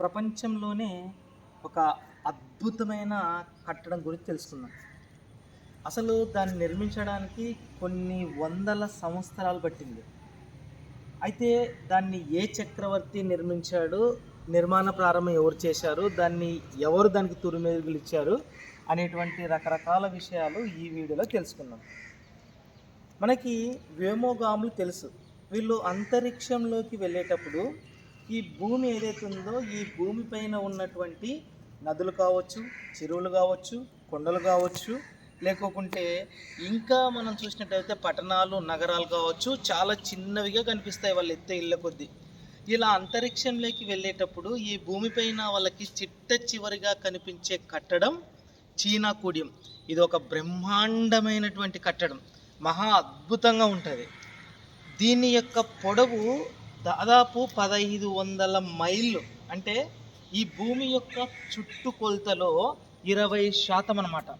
ప్రపంచంలోనే ఒక అద్భుతమైన కట్టడం గురించి తెలుసుకున్నాం అసలు దాన్ని నిర్మించడానికి కొన్ని వందల సంవత్సరాలు పట్టింది. అయితే దాన్ని ఏ చక్రవర్తి నిర్మించాడు నిర్మాణ ప్రారంభం ఎవరు చేశారు దాన్ని ఎవరు దానికి తురిమెరుగులు ఇచ్చారు అనేటువంటి రకరకాల విషయాలు ఈ వీడియోలో తెలుసుకున్నాం మనకి వ్యోమోగాములు తెలుసు. వీళ్ళు అంతరిక్షంలోకి వెళ్ళేటప్పుడు ఈ భూమి ఏదైతే ఉందో ఈ భూమి పైన ఉన్నటువంటి నదులు కావచ్చు చెరువులు కావచ్చు కొండలు కావచ్చు లేకోకుంటే ఇంకా మనం చూసినట్టయితే పట్టణాలు నగరాలు కావచ్చు చాలా చిన్నవిగా కనిపిస్తాయి వాళ్ళ ఎత్తే ఇళ్ళ కొద్దీ. ఇలా అంతరిక్షంలోకి వెళ్ళేటప్పుడు ఈ భూమిపైన వాళ్ళకి చిట్ట చివరిగా కనిపించే కట్టడం చీనా కూడియం. ఇది ఒక బ్రహ్మాండమైనటువంటి కట్టడం. మహా అద్భుతంగా ఉంటుంది. దీని యొక్క పొడవు దాదాపు పదహైదు వందల మైళ్ళు అంటే ఈ భూమి యొక్క చుట్టుకొలతలో ఇరవై శాతం అన్నమాట.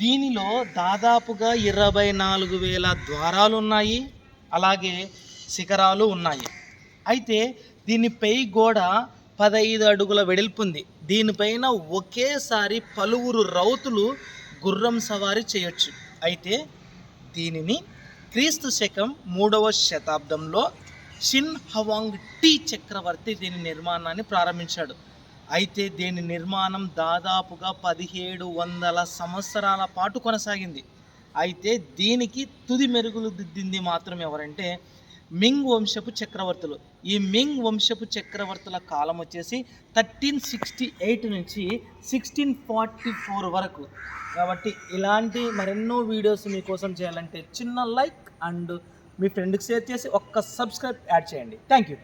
దీనిలో దాదాపుగా ఇరవై నాలుగు వేల ద్వారాలు ఉన్నాయి అలాగే శిఖరాలు ఉన్నాయి. అయితే దీని పై గోడ పదహైదు అడుగుల వెడల్పుంది దీనిపైన ఒకేసారి పలువురు రౌతులు గుర్రం సవారీ చేయొచ్చు. అయితే దీనిని క్రీస్తు శకం మూడవ శతాబ్దంలో షిన్ హవాంగ్ టీ చక్రవర్తి దీని నిర్మాణాన్ని ప్రారంభించాడు. అయితే దీని నిర్మాణం దాదాపుగా పదిహేడు వందల సంవత్సరాల పాటు కొనసాగింది. అయితే దీనికి తుది మెరుగులు దిద్దింది మాత్రం ఎవరంటే మింగ్ వంశపు చక్రవర్తులు. ఈ మింగ్ వంశపు చక్రవర్తుల కాలం వచ్చేసి థర్టీన్ సిక్స్టీ ఎయిట్ నుంచి సిక్స్టీన్ ఫార్టీ ఫోర్ వరకు. కాబట్టి ఇలాంటి మరెన్నో వీడియోస్ మీకోసం చేయాలంటే చిన్న లైక్ అండ్ మీ ఫ్రెండ్కి షేర్ చేసి ఒక్క సబ్స్క్రైబ్ యాడ్ చేయండి. Thank you